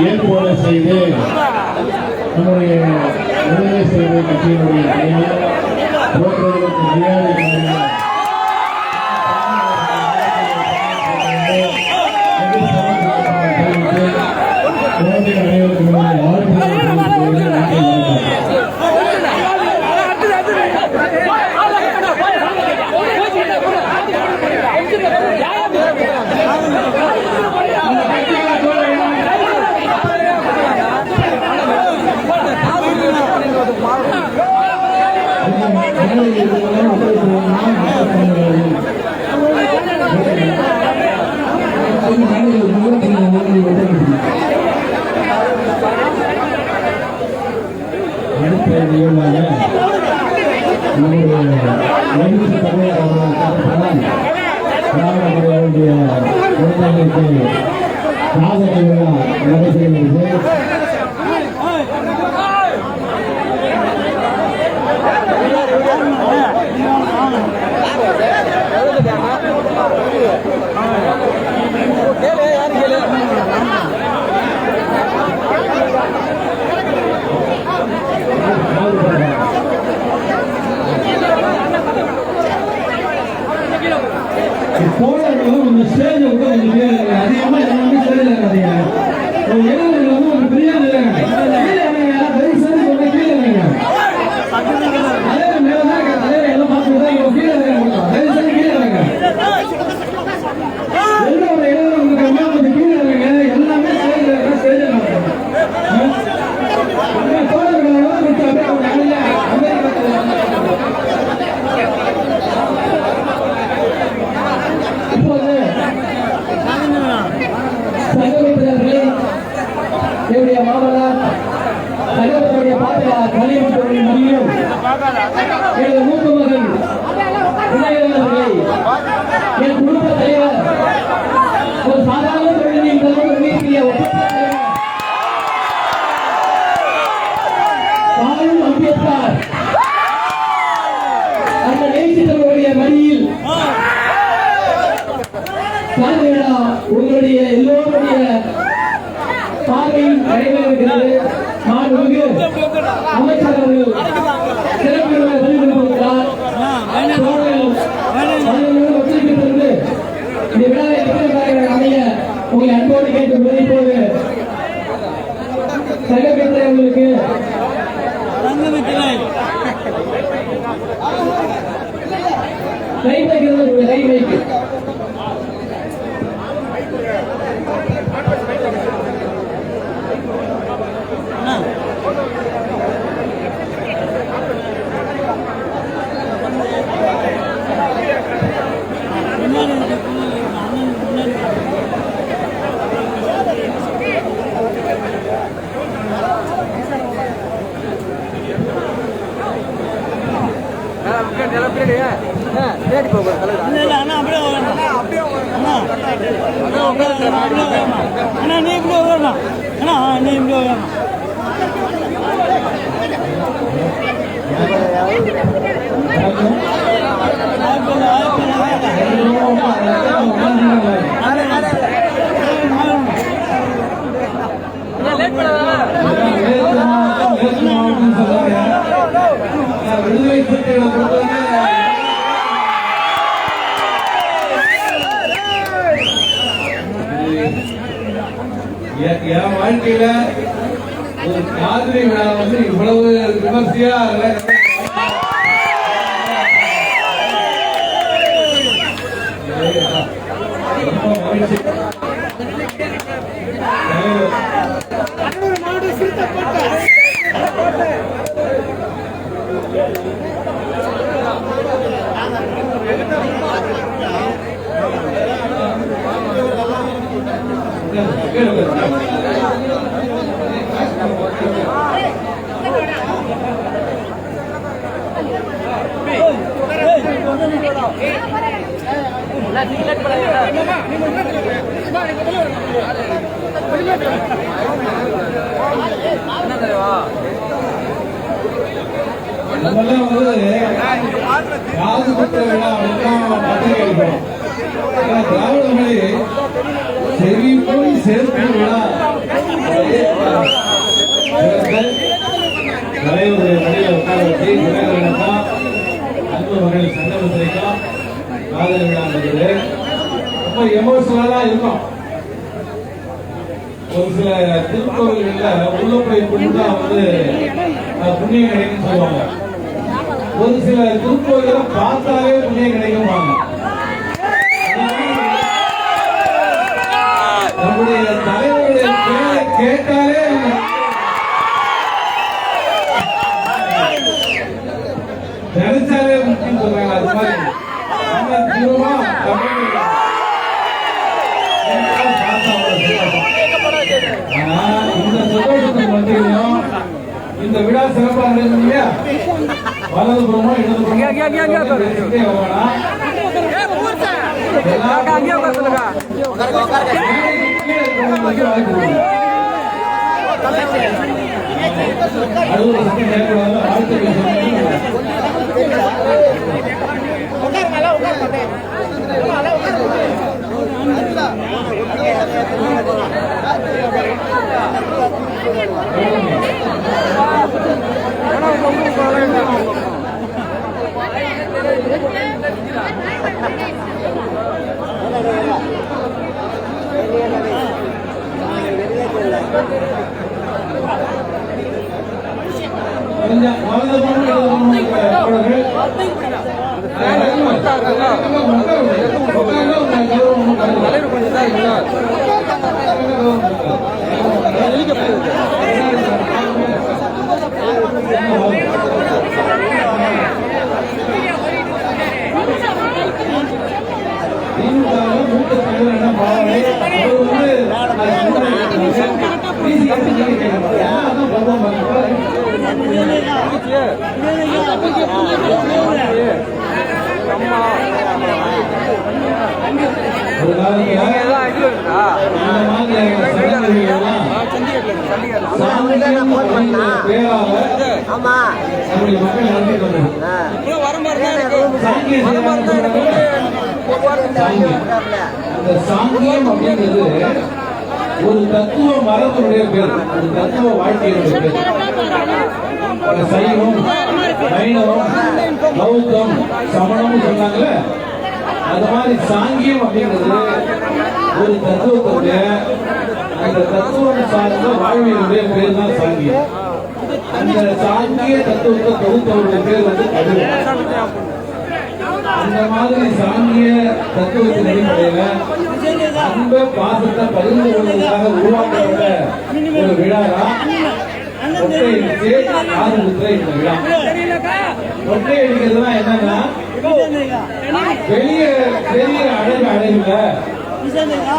tiempo de esa idea. Vamos de de? உங்களை அன்போடு கேட்டு விளைவிப்போது சங்கமில்லை உங்களுக்கு. கை வைக்கிறது கை வைக்கு. என் வாழ்க்கையில ஒரு காதலி விழா வந்து இவ்வளவு விமர்சையா ரொம்ப நம்மெல்லாம் வந்து குத்த விழா அப்படின்னா பத்திரிகை திராவிட மொழி செவி போய் சேர்த்து விழா தலைவருடைய மடியில் உட்கார வச்சு தினகரனுக்கா அன்பு மகள் சங்கமத்திரைக்கா காதல் விழா நடக்குது ரொம்ப எமோஷனலா இருக்கும். ஒரு சில திருக்கோவில்கள்ல உள்ள போய் கும்பிட்டா வந்து புண்ணியம் கிடைக்கும் சொல்லுவாங்க. ஒரு சில திருக்கோயில பார்த்தாலே புண்ணியம் கிடைக்கும் வாங்க நம்முடைய தலைவருடைய பேரை கேட்டாலே நினைச்சாலே முக்கியம் சொல்றாங்க அது மாதிரி நம்ம திரும்ப தமிழ் பார்த்தா அவ்வளவு சந்தோஷம். ஆனா இந்த சந்தோஷத்துக்கு மத்தியிலும் இந்த விழா சிறப்பாக நடக்கும் இல்லையா வலதுபுறமோ இடதுபுறமோ பேசிட்டே தோழர்கள் ஒரு ஆமா அந்த சாங்கியம் அப்படிங்கிறது ஒரு தத்துவ மரத்தினுடைய பேர். ஒரு தத்துவ வாழ்க்கையினுடைய பேர். சைவம் வைணவம் பௌத்தம் சமணம் சொன்னாங்களே அது மாதிரி சாங்கியம் அப்படிங்கிறது ஒரு தத்துவத்துடைய அந்த தத்துவம் சார்ந்த வாழ்வியலுடைய பேர் தான் சாங்கியம். அந்த சாங்கிய தத்துவத்தை தொகுத்தவருடைய பேர் வந்து கடுகு. அந்த மாதிரி சாங்கிய தத்துவத்தின் அடிப்படையில அன்ப பாசத்தை பகிர்ந்து கொள்வதற்காக உருவாக்கப்பட்ட ஒரு விழா தான் ஒற்றை குத்துற இந்த விழா ஒற்றை அடிக்கிறதுனா என்னன்னா வெளிய பெரிய அழகு அழகுல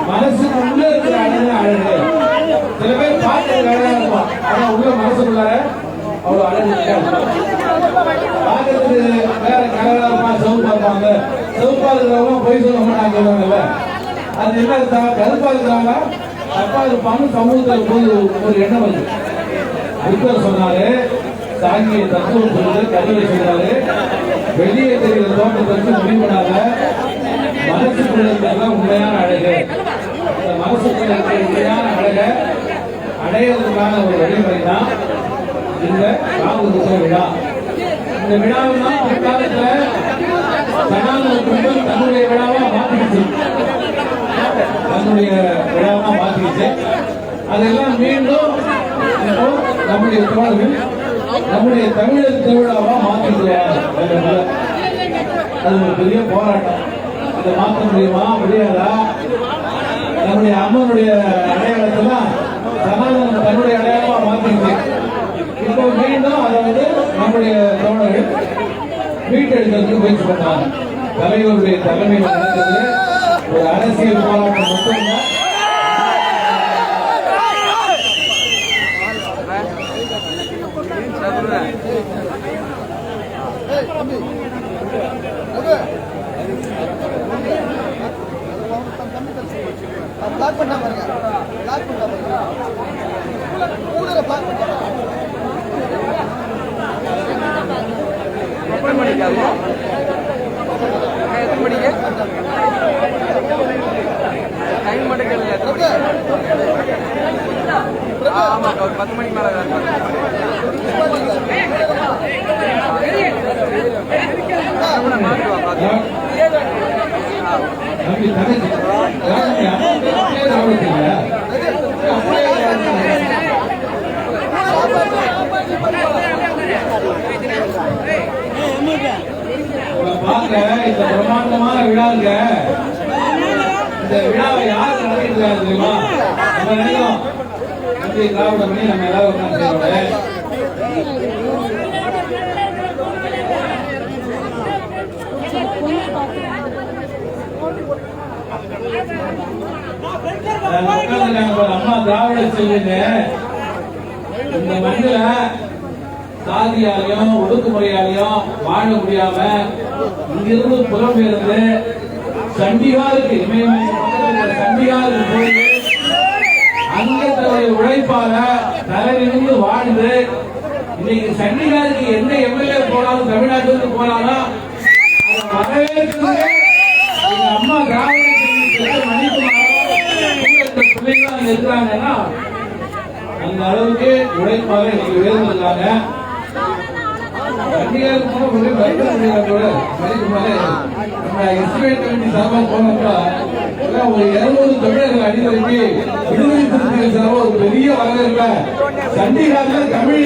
மனசுக்குள்ள இருக்கிற அழகு அழகு சில பேர் அழகா இருப்பான் ஆனா உள்ள மனசுக்குள்ளார அவ்வளவு அழகு பார்க்கறதுக்கு வேற கலகலப்பா சிவப்பா இருப்பாங்க சிவப்பா இருக்கிறவங்க பொய் சொல்ல மாட்டாங்க சொல்லுவாங்கல்ல. அது என்ன அர்த்தம்? கருப்பா இருக்கிறவங்க தப்பா இருப்பாங்க சமூகத்தில் போய் ஒரு எண்ணம் வருது. புத்தர் சொன்னாரு சாங்கிய தத்துவம் சொல்லு கல்லூரி செய்தாரு. வெளியே தெரிகிற தோட்டத்திற்கு முடிவுனால மனசுக்குள்ள இருக்கிறதுதான் உண்மையான அழகு. இந்த மனசுக்குள்ள இருக்கிற உண்மையான அழகை அடையிறதுக்கான ஒரு வழிமுறை தான் இந்த காமதுத்த விழா. இந்த விழாவில் தான் பிற்காலத்துல சனாதன தன்னுடைய விழாவா மாத்திக்கிச்சு. தன்னுடைய விழாவா மாத்திக்கிச்சு. அதெல்லாம் மீண்டும் நம்முடைய தோழர்கள் நம்முடைய தமிழர் திருவிழாவா மாற்றிடுவார் அது ஒரு பெரிய போராட்டம். இதை மாற்ற முடியுமா முடியாதா நம்முடைய அம்மனுடைய அடையாளத்தெல்லாம் சனாதனம் தன்னுடைய அடையாளமா மாத்திருக்கு இப்போ மீண்டும் அதை வந்து நம்முடைய தோழர்கள் மீட்டெடுக்கிறதுக்கு முயற்சி பண்ணாங்க தலைவருடைய தலைமையில் நடந்தது ஒரு அரசியல் போராட்டம் மட்டும்தான் பண்ணா பாருங்க பண்ணா பாருங்க கூட பிளாக் பண்ணா எத்தனை மணிக்கு அது எத்தனை மணிக்கு டைம் மட்டும் கேளுங்க எத்தனை மணிக்கு ஆ, ஆமாக்கா ஒரு பத்து மணிக்கு மேலே பாருங்க இந்த பிரம்மாண்டமான விழாங்க இந்த விழாவை யார் நடத்திருக்காரு தெரியுமா? நம்ம நினைக்கிறோம் தம்பி திராவிட பண்ணி நம்ம எல்லாரும் உட்கார்ந்து செய்யறோம் அம்மா திராவிட செல்விங்க. இந்த மண்ணுல சாதியாலையும் ஒடுக்குமுறையாலையும் வாழ முடியாம இங்கிருந்து புலம்பெயர்ந்து சண்டிகாருக்கு. சண்டிகாருக்கு போய் தன்னுடைய உழைப்பால தலையிலிருந்து வாழ்ந்து இன்னைக்கு சண்டிகாருக்கு எந்த எம்எல்ஏ போனாலும் தமிழ்நாட்டுக்கு போனாலும் வரவேற்கிறது எங்க அம்மா திராவிட செல்வி இருக்கிறாங்கன்னா அந்த அளவுக்கு உழைப்பாக இன்னைக்கு உயர்ந்திருக்காங்க ஒரு ஒரு இருநூறு தமிழர்கள் அணிதிரட்டி விடுதலை சிறுத்தைகள் சார்பாக பெரிய வரவேற்ப சண்டிகார்ல தமிழ்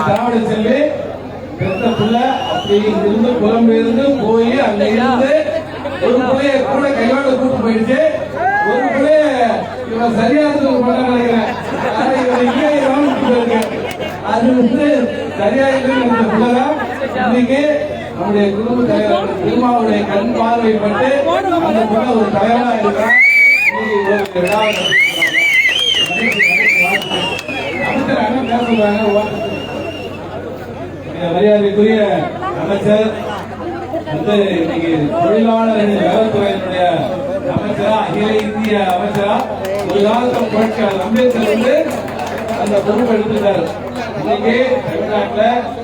திராவிட செல்வி பெத்த பிள்ளை அப்படி புலம்பெயர்ந்து போய் அங்க இருந்து ஒரு பிள்ளைய கூட கையோட கூட்டு போயிடுச்சு. ஒரு பிள்ளைய இவன் பண்ண நினைக்கிறேன். இவன் இங்கே அது வந்து சரியா பிள்ளைதான் இன்னைக்கு நம்முடைய குடும்ப தலைவர் திருமாவுடைய கண் பார்வைப்பட்டு அந்த பொண்ணு ஒரு தலைவரா இருக்கிறார். மரியாதைக்குரிய அமைச்சர் வந்து இன்னைக்கு தொழிலாளர் நலத்துறையினுடைய அமைச்சரா அகில இந்திய அமைச்சரா ஒரு காலத்தில் புரட்சியாளர் அம்பேத்கர் வந்து அந்த பொறுப்பு எடுத்துட்டாரு. இன்னைக்கு தமிழ்நாட்டில்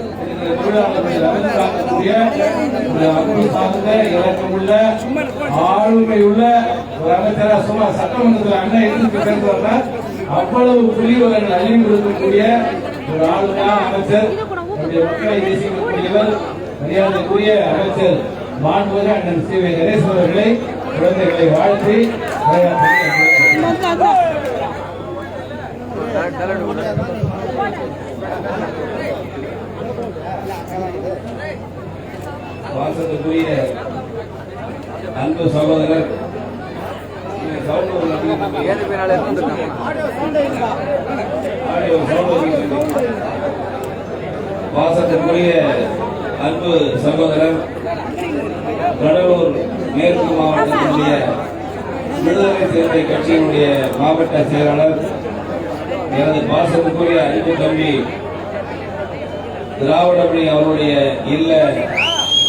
இருக்கிற தொழிலாளர்கள் நலன் காக்கக்கூடிய ஒரு அன்பு சார்ந்த இலக்கமுள்ள ஆளுமை உள்ள ஒரு அமைச்சரா சும்மா சட்டமன்றத்தில் அண்ணன் எதிர்த்து பேசுறாங்க அவ்வளவு புலிவர்கள் அழிவு கொடுக்கக்கூடிய ஒரு ஆளுமையான அமைச்சர் நம்முடைய மக்களை நேசிக்கக்கூடியவர் மரியாதைக்குரிய அமைச்சர் மாண்புமிகு அண்ணன் சி வி கணேசன் அவர்களை குழந்தைகளை வாழ்த்தி இருந்துருக்காங்க ஆடியோ சகோதரி வாசத்திற்குரிய அன்பு சகோதரர் கடலூர் மேற்கு மாவட்டத்தினுடைய விடுதலை சிறுத்தை கட்சியினுடைய மாவட்ட செயலாளர் எனது பாசத்துக்குரிய அன்பு தம்பி திராவிடமணி அவருடைய இல்ல